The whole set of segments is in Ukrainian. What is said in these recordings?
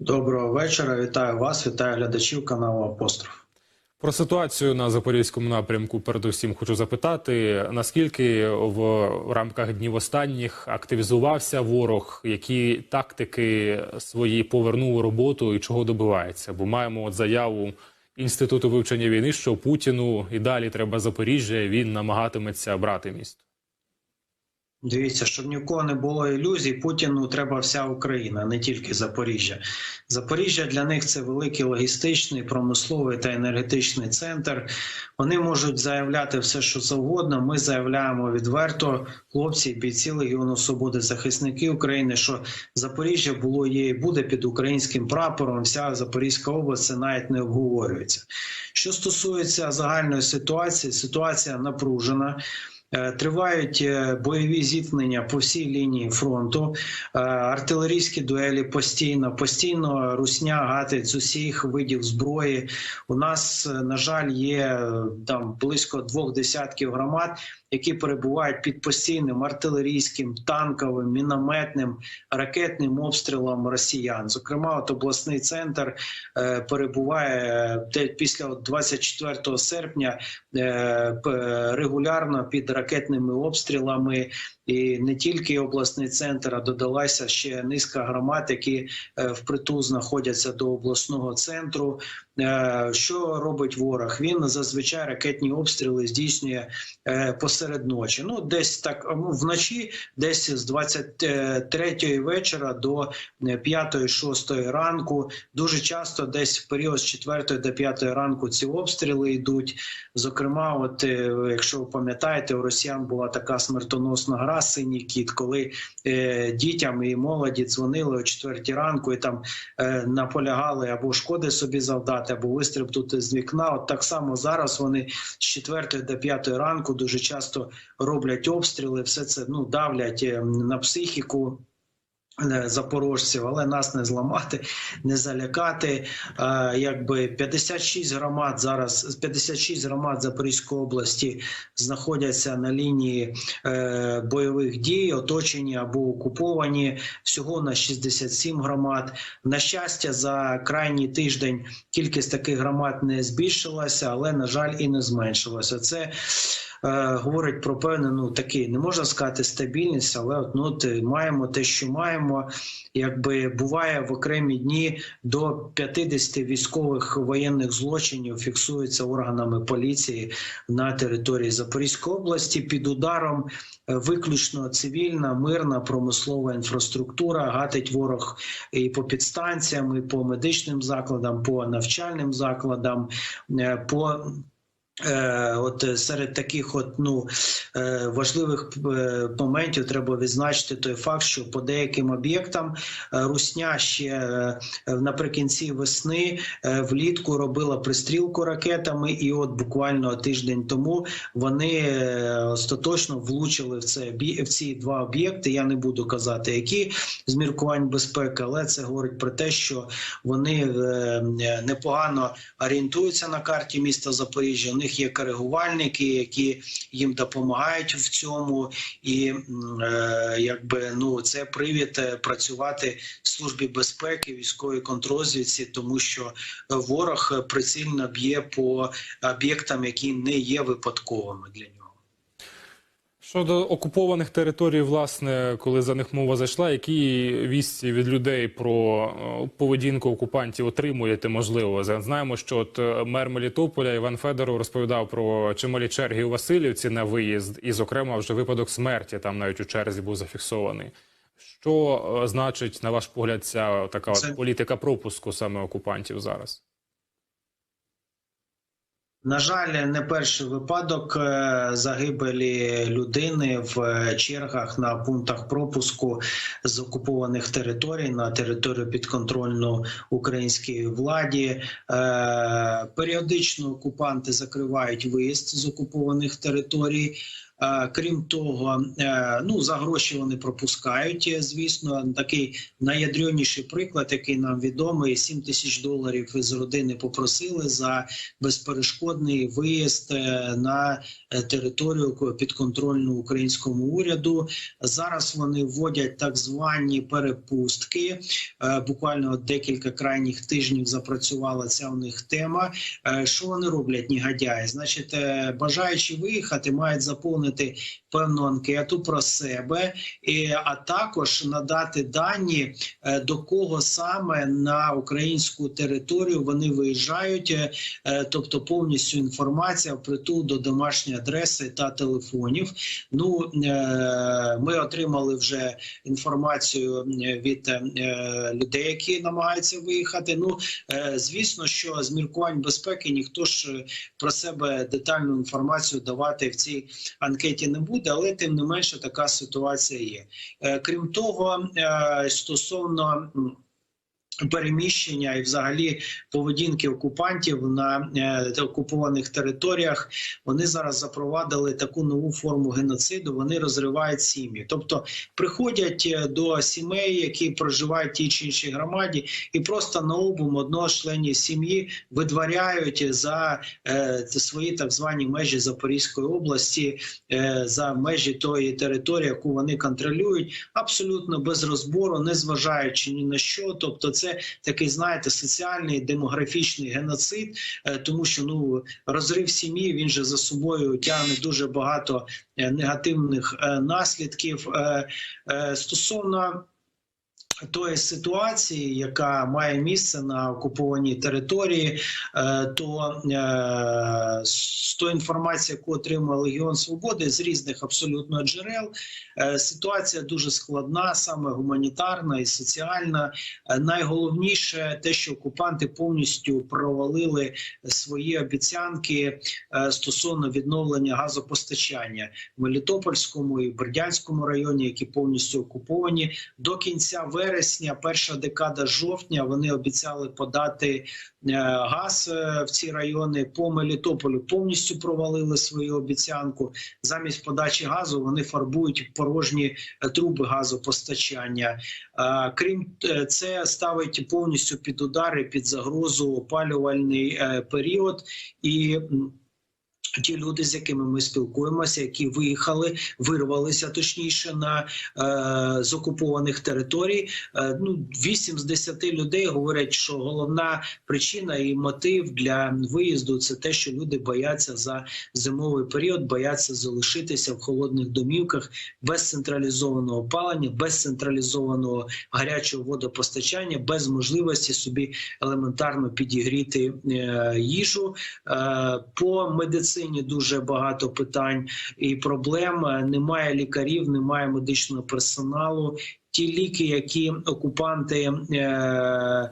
Доброго вечора. Вітаю вас, вітаю глядачів каналу Апостроф. Про ситуацію на запорізькому напрямку передусім хочу запитати, наскільки в рамках днів останніх активізувався ворог, які тактики свої повернув роботу і чого добивається? Бо маємо от заяву інституту вивчення війни, що Путіну і далі треба Запоріжжя. Він намагатиметься брати місто. Дивіться, щоб ні в кого не було ілюзій, Путіну треба вся Україна, не тільки Запоріжжя. Запоріжжя для них це великий логістичний, промисловий та енергетичний центр. Вони можуть заявляти все, що завгодно. Ми заявляємо відверто, хлопці, бійці Легіону Свободи, захисники України, що Запоріжжя було є і буде під українським прапором. Вся Запорізька область це навіть не обговорюється. Що стосується загальної ситуації, ситуація напружена. Е, Тривають е, бойові зіткнення по всій лінії фронту, Е, артилерійські дуелі постійно, постійно русня гатить з усіх видів зброї. У нас, на жаль, є там близько двох десятків громад, які перебувають під постійним артилерійським, танковим, мінометним, ракетним обстрілом росіян. Зокрема, от обласний центр перебуває де після от 24 серпня регулярно під ракетними обстрілами. І не тільки обласний центр, а додалася ще низка громад, які е, впритул знаходяться до обласного центру. Е, Що робить ворог? Він зазвичай ракетні обстріли здійснює е, посеред ночі. Ну, десь так ну, вночі, десь з 23 вечора до 5-6 ранку. Дуже часто, десь в період з 4 до 5 ранку ці обстріли йдуть. Зокрема, от е, якщо ви пам'ятаєте, у росіян була така смертоносна гра Синій кіт, коли е, дітям і молоді дзвонили о 4 ранку і там е, наполягали або шкоди собі завдати, або вистрибнути з вікна. От так само зараз вони з 4 до 5 ранку дуже часто роблять обстріли, все це ну давлять е, на психіку. Запорожців, але нас не зламати, не залякати. Якби 56 громад зараз 56 громад Запорізької області знаходяться на лінії е, бойових дій, оточені або окуповані. Всього на 67 громад. На щастя, за крайній тиждень кількість таких громад не збільшилася, але на жаль і не зменшилася. Це говорить про певну ну такий, не можна сказати стабільність, але от, ну, от, е, маємо те, що маємо. Якби буває в окремі дні до 50 військових воєнних злочинів фіксується органами поліції на території Запорізької області під ударом. е, Виключно цивільна, мирна промислова інфраструктура гатить ворог і по підстанціям, і по медичним закладам, по навчальним закладам, е, по Е, От е, серед таких от ну е, важливих е, моментів треба відзначити той факт, що по деяким об'єктам Русня ще наприкінці весни влітку робила пристрілку ракетами, і от буквально тиждень тому вони остаточно влучили в це в ці два об'єкти. Я не буду казати, які з міркувань безпеки, але це говорить про те, що вони непогано орієнтуються на карті міста Запоріжжя. У них є коригувальники, які їм допомагають в цьому, і е, якби ну це привід е, працювати в службі безпеки, військовій контрозвідці, тому що ворог прицільно б'є по об'єктам, які не є випадковими для нього. Щодо окупованих територій, власне, коли за них мова зайшла, які вісті від людей про е, поведінку окупантів отримуєте? Можливо, знаємо, що от е, мер Мелітополя Іван Федоров розповідав про чималі черги у Васильівці на виїзд, і, зокрема, вже випадок смерті там навіть у черзі був зафіксований. Що е, значить, на ваш погляд, ця така Це- політика пропуску саме окупантів зараз? На жаль, не перший випадок е, загибелі людини в е, чергах на пунктах пропуску з окупованих територій на територію підконтрольну українській владі. Е, Періодично окупанти закривають виїзд з окупованих територій. Е, Крім того, е, ну за гроші вони пропускають. е, Звісно, такий найядреніший приклад, який нам відомий: 7 тисяч доларів із родини попросили за безперешкодний виїзд на територію ко- підконтрольну українському уряду. Зараз вони вводять так звані перепустки. Буквально декілька крайніх тижнів запрацювала ця у них тема. Що вони роблять, негодяї? Значить, бажаючи виїхати, мають заповнити певну анкету про себе, і, а також надати дані, е, до кого саме на українську територію вони виїжджають, е, тобто повністю інформація впритул до домашньої адреси та телефонів. Ну е, ми отримали вже інформацію від людей, які намагаються виїхати. Ну звісно, що з міркувань безпеки ніхто ж про себе детальну інформацію давати в цій анкеті не буде, але тим не менше така ситуація є. Е, Крім того, е, стосовно переміщення і взагалі поведінки окупантів на е, окупованих територіях, вони зараз запровадили таку нову форму геноциду. Вони розривають сім'ї, тобто приходять е, до сімей, які проживають в тій чи іншій громаді, і просто на обум одного членів сім'ї видворяють за е, свої так звані межі Запорізької області, за межі тої території, яку вони контролюють, абсолютно без розбору, не зважаючи ні на що. Тобто, це такий, знаєте, соціальний демографічний геноцид, е, тому що ну розрив сім'ї він же за собою тягне дуже багато е, негативних е, наслідків. Стосовно тої ситуації, яка має місце на окупованій території, е, то е, з тої інформації, яку отримує Легіон Свободи з різних абсолютно джерел, е, ситуація дуже складна, саме гуманітарна і соціальна. Найголовніше те, що окупанти повністю провалили свої обіцянки стосовно відновлення газопостачання в Мелітопольському і Бердянському районі, які повністю окуповані до кінця вересня, перша декада жовтня, вони обіцяли подати е, газ е, в ці райони по Мелітополю. Повністю провалили свою обіцянку. Замість подачі газу вони фарбують порожні е, труби газопостачання. Крім це, ставить повністю під удари, під загрозу опалювальний період і. Ті люди, з якими ми спілкуємося, які виїхали, вирвалися точніше на е, з окупованих територій. Е, ну 8 з 10 людей говорять, що головна причина і мотив для виїзду це те, що люди бояться за зимовий період, бояться залишитися в холодних домівках без централізованого опалення, без централізованого гарячого водопостачання, без можливості собі елементарно підігріти е, їжу. Е, по медицині дуже багато питань і проблем. Е, Немає лікарів, немає медичного персоналу. Ті ліки, які окупанти е,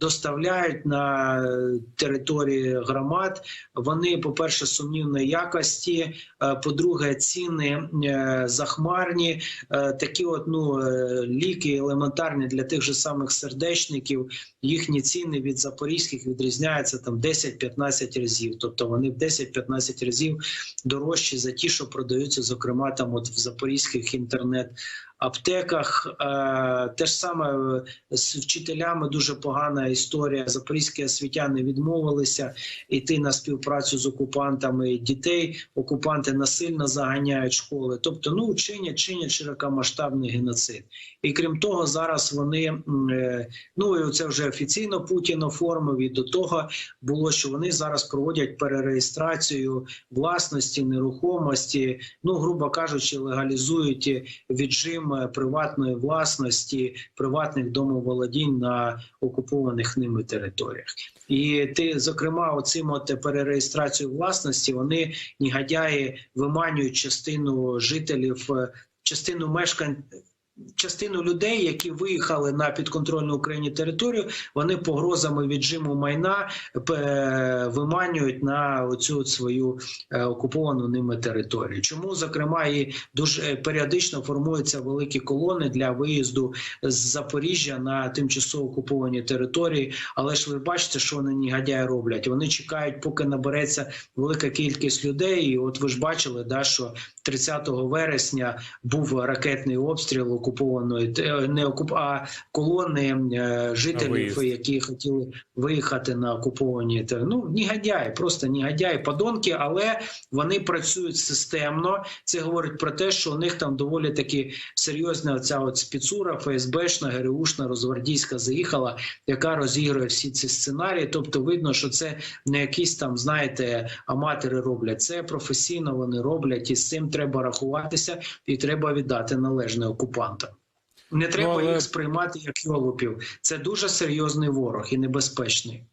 доставляють на території громад, вони, по-перше, сумнівної якості. е, По-друге, ціни е, захмарні. Е, Такі от ну ліки елементарні для тих же самих сердечників. Їхні ціни від запорізьких відрізняються там 10-15 разів. Тобто вони в 10-15 разів дорожчі за ті, що продаються, зокрема там от в запорізьких інтернет. Аптеках е, те ж саме е, з вчителями дуже погана історія. Запорізькі освітяни відмовилися йти на співпрацю з окупантами дітей. Окупанти насильно заганяють школи. Тобто, ну чинять, чинять широкомасштабний геноцид. І крім того, зараз вони е, ну це вже офіційно Путін оформив. І до того було, що вони зараз проводять перереєстрацію власності, нерухомості. Ну, грубо кажучи, легалізують віджим приватної власності, приватних домоволодінь на окупованих ними територіях. І ти, зокрема, оцим от перереєстрацією власності вони негодяї виманюють частину жителів, е, частину мешкань. Частину людей, які виїхали на підконтрольну Україні територію, вони погрозами віджиму майна виманюють на оцю свою е, окуповану ними територію. Чому зокрема і дуже е, періодично формуються великі колони для виїзду з Запоріжжя на тимчасово окуповані території? Але ж ви бачите, що вони негодяї роблять. Вони чекають, поки набереться велика кількість людей. І от ви ж бачили, да що 30 вересня був ракетний обстріл окупованої те- не окуп, а колони е, жителів, які хотіли виїхати на окуповані. Ну негодяї, просто негодяї, подонки, але вони працюють системно. Це говорить про те, що у них там доволі таки серйозна оця от спецура, ФСБшна, ГРУшна, Розвардійська заїхала, яка розігрує всі ці сценарії. Тобто, видно, що це не якісь там, знаєте, аматори роблять. Це професійно вони роблять, і з цим треба рахуватися, і треба віддати належне окупантам. Не треба але- їх сприймати як йолопів. Це дуже серйозний ворог і небезпечний.